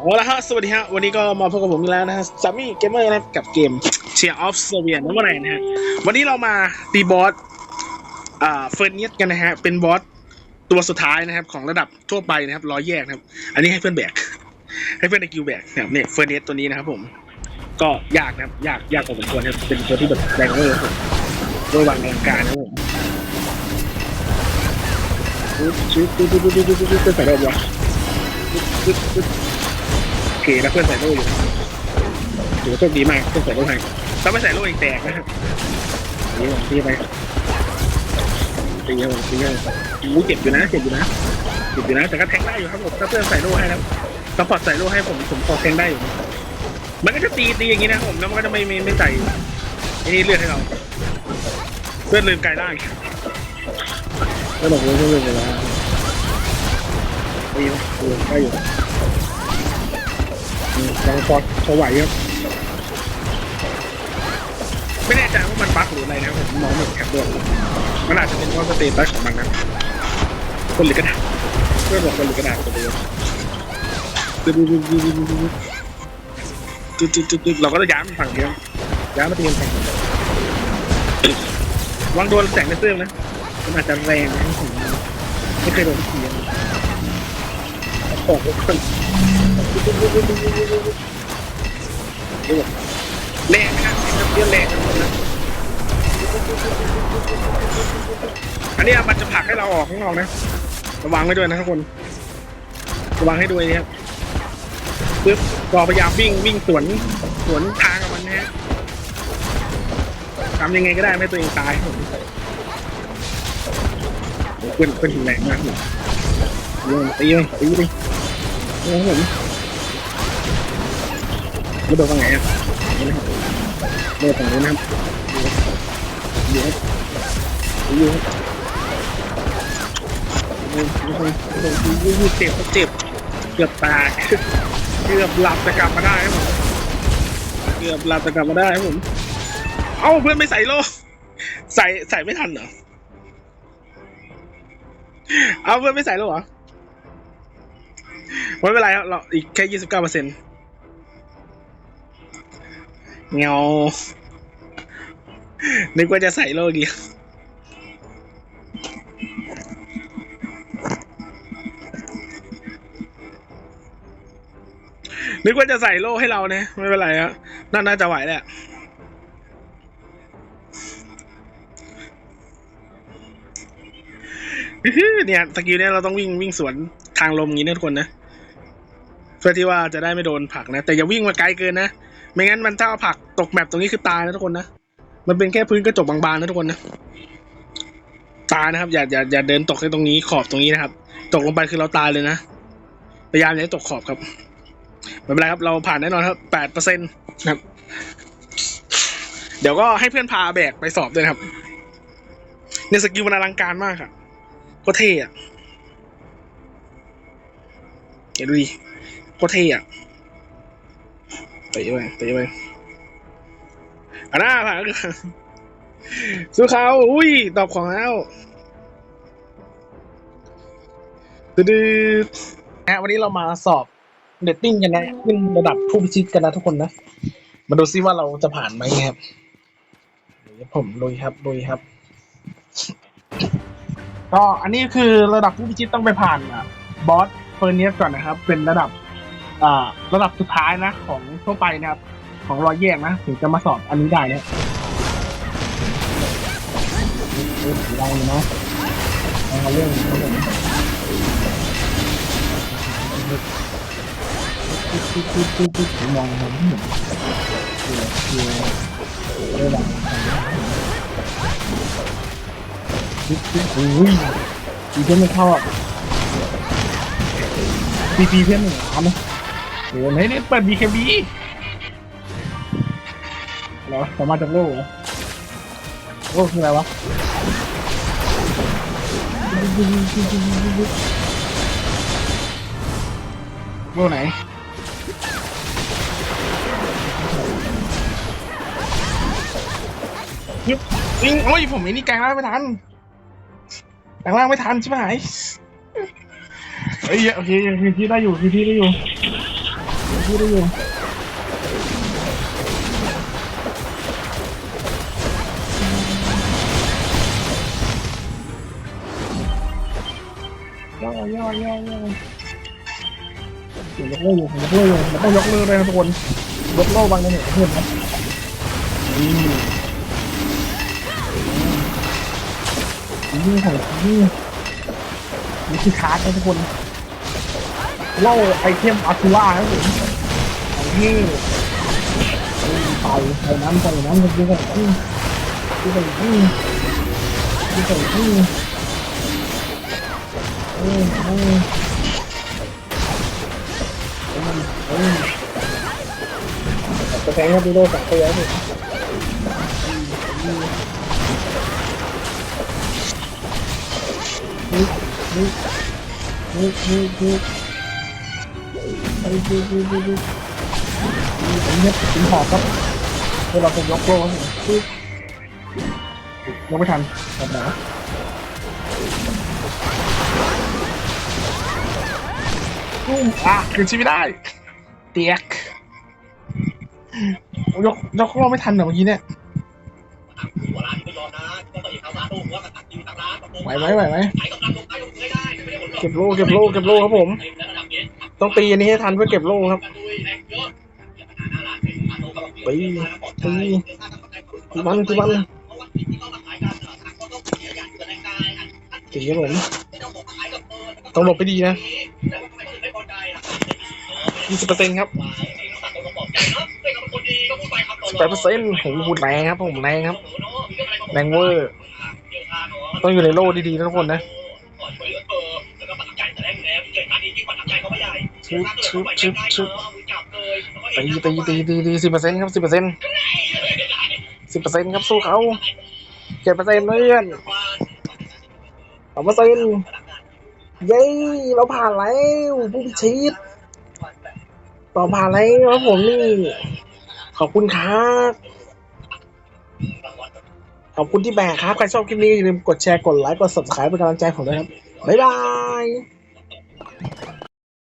เอาล้วฮะ สวัสดีฮะ วันนี้ก็มาพบกับผมแล้วนะฮะซามี่เกมเมอร์นะครักับเกมเชียร์ออฟเซเวียนนั่นเมื่อไหร่นะฮะ วันนี้เรามาตีบอสอ่าเฟิร์นเนียสกันนะฮะ เป็นบอสตัวสุดท้ายนะครับ ของระดับทั่วไปนะครับร้อยแยกนะครับ อันนี้ให้เพื่อนแบก ให้เพื่อนในกิวแบกนะครับเนี่ยเฟิร์นเนียสตัวนี้นะครับผม ก็ยากนะครับ ยากยากพอสมควรนะครับเป็นตัวที่แบบแรงเลยคร์ผมะหว่างแรงการนะครับผมชุดชุดชุดชุดชุดชุดชุดใส่ได้ปะชุดชุดชุด เคแล้วเพื่อนใส่โล่อยู่ถือว่าโชคดีมากเพื่อนใส่โล่ให้ถ้าไม่ใส่โล่อีกแตกนะครับนี่ผมตีไปตีผมตีไปอู้เจ็บอยู่นะเจ็บอยู่นะเจ็บอยู่นะแต่ก็แทงได้อยู่ครับผมถ้าเพื่อนใส่โล่ให้แล้วซัพพอร์ตใส่โล่ให้ผมผมพอแทงได้อยู่มันก็จะตีตีอย่างนี้นะผมแล้วมันก็จะไม่ไม่ไม่ใส่ไอ้นี่เลือดให้เราเพื่อนลืมกายร่างแล้วบอกว่าเพื่อนลืมกายร่างตีไปเออได้อยู่ ยังพอพอไหวครับไม่แน่ใจว่ามันบั๊กหรืออะไรนะผมมองไม่เห็นครับด้วยมันอาจจะเป็นเพราะสเตตัสของมันนะคนหรือกระดาษเพื่อนบอกคนหรือกระดาษตัวเดียวตึ๊ดตึ๊ดตึ๊ดตึ๊ดตึ๊ดตึ๊ดตึ๊ดเราก็จะย้ายมันฝั่งเดียวย้ายมาเตีกันฝั่งวางโดนแสงในเสื้อนะมันอาจจะแรงนะผมไม่เคยโดนเดียวโอ้โห แรงนะครับเรื่องแรงทั้งหมดนะอันนี้มันจะผลักให้เราออกข้างนอกนะ ระวังไว้ด้วยนะทุกคน ระวังให้ด้วยนะครับปึ๊บก็พยายามวิ่งวิ่งสวนสวนทางกับมันนะฮะทำยังไงก็ได้ไม่ตัวเองตายครับผมโอ้โหเพื่อนเพื่อนแรงมากเลยตีเลยตีเลยตีเลยโอ้โห ไม่โดนว่าไงอะนี่นะครับเลือดฝั่งนู้นนะครับอยู่ครับอยู่ครับเจ็บเจ็บเกือบตายเกือบหลับแต่กลับมาได้ครับผมเกือบหลับแต่กลับมาได้ครับผมเอ้าเพื่อนไม่ใส่โลใส่ใส่ไม่ทันเหรอเอาเพื่อนไม่ใส่โลเหรอไม่เป็นไรครับเราอีกแค่ยี่สิบเก้าเปอร์เซ็นต์ เงา นึกว่าจะใส่โลเดียวนึกว่าจะใส่โล่ให้เราเนี่ยไม่เป็นไรครับน่าน่าจะไหวแหละเนี่ยสกิลเนี่ยเราต้องวิ่งวิ่งสวนทางลมอย่างนี้นะทุกคนนะ เพื่อที่ว่าจะได้ไม่โดนผลักนะ แต่อย่าวิ่งมาไกลเกินนะ ไม่งั้นมันถ้าเอาผักตกแมปตรงนี้คือตายนะทุกคนนะ มันเป็นแค่พื้นกระจกบางๆนะทุกคนนะ ตายนะครับ อย่าอย่าอย่าเดินตกในตรงนี้ขอบตรงนี้นะครับ ตกลงไปคือเราตายเลยนะ พยายามอย่าให้ตกขอบครับ ไม่เป็นไรครับ เราผ่านแน่นอนครับแปดเปอร์เซ็นต์ครับ เดี๋ยวก็ให้เพื่อนพาแบกไปสอบด้วยครับในยสกิลมันอลังการมากครับโคตรเท่อะเดี๋ยวดูดิโคตรเท่อะ เตะไปเตะไปอันน่าผ่านสู้เขาอุ้ย ตอบของแล้วดื้อนะวันนี้เรามาสอบเดตติ้งกันนะขึ้นระดับผู้พิชิตกันนะทุกคนนะ มาดูซิว่าเราจะผ่านไหมครับเดี๋ยวผมลุยครับลุยครับ ก็อันนี้คือระดับผู้พิชิตต้องไปผ่านอะบอสเฟอร์เนียสก่อนนะครับ เป็นระดับ ระดับสุดท้ายนะของทั่วไปนะครับ ของรอยแยกนะถึงจะมาสอบอันนี้ได้เนี่ยเรื่องสีเราเลยเนาะเอาเรื่องนี้ผมมองมันไม่เห็นคือคือระดับอุ้ยดีเพื่อนไม่เข้าอะปีปีเพื่อนหนึ่งล้านนะโอ้โหนี่ยเปิด BKB เหรอสามารถจากโลกเหรอโลกคืออะไรวะโลกไหนยิบยิงโอ้ยผมไอ้นี่แกงล่างไม่ทันแกงล่างไม่ทันใช่ไหมเฮ้ยโอเคโอเคที่ได้อยู่ที่ที่ได้อยู่ พูดได้ยู่ย่อย่อย่อย่อเดี๋ยวยกเลิกอยู่ผมยกเลิกอยู่มันต้องยกเลิกเลยนะทุกคนยกเลิกบางในเหตุเพื่อนนะอืมนี่ของนี่นี่คือคาร์ดนะทุกคน เล่าไอเทมอาคูล่าครับผมของที่ไปไปน้ำไปน้ำกันดีกันอืมดีกันอืมดีกันอืมอืมอืมอืมอืมจะแข่งครับพี่โลสักเตียสินี่นี่นี่นี่นี่ ไปดูดูดูดูผมเนี่ยถึงหอบครับเวลาผมยกโลครับผมปึ๊บยังไม่ทันแบบไหนตุ้มอะคืนชีวิตได้ เตียกยกยกโลไม่ทันเหรอเมื่อกี้เนี่ยไหวไหมไหวไหมเก็บโลเก็บโลเก็บโลครับผม ต้องตีอันนี้ให้ทันเพื่อเก็บโล่ครับตีตีตีมันตีมันตีครับผมต้องหลบไปดีนะยี่สิบเปอร์เซ็นต์ครับแปดเปอร์เซ็นต์โหพูดแรงครับผมแรงครับแรงเวอร์ต้องอยู่ในโล่ดีๆนะทุกคนนะ ชึบชึบชึบชึบตีตีตีตีตีสิบเปอร์เซ็นต์ครับสิบเปอร์เซ็นต์สิบเปอร์เซ็นต์ครับสู้เขาเจ็ดเปอร์เซ็นต์เพื่อนสองเปอร์เซ็นต์เย้เราผ่านแล้วผู้พิชิตต่อผ่านแล้วครับผมนี่ ขอบคุณครับขอบคุณที่แบกครับ ใครชอบคลิปนี้อย่าลืมกดแชร์กดไลค์กด subscribe เป็นกำลังใจผมด้วยครับ บ๊ายบาย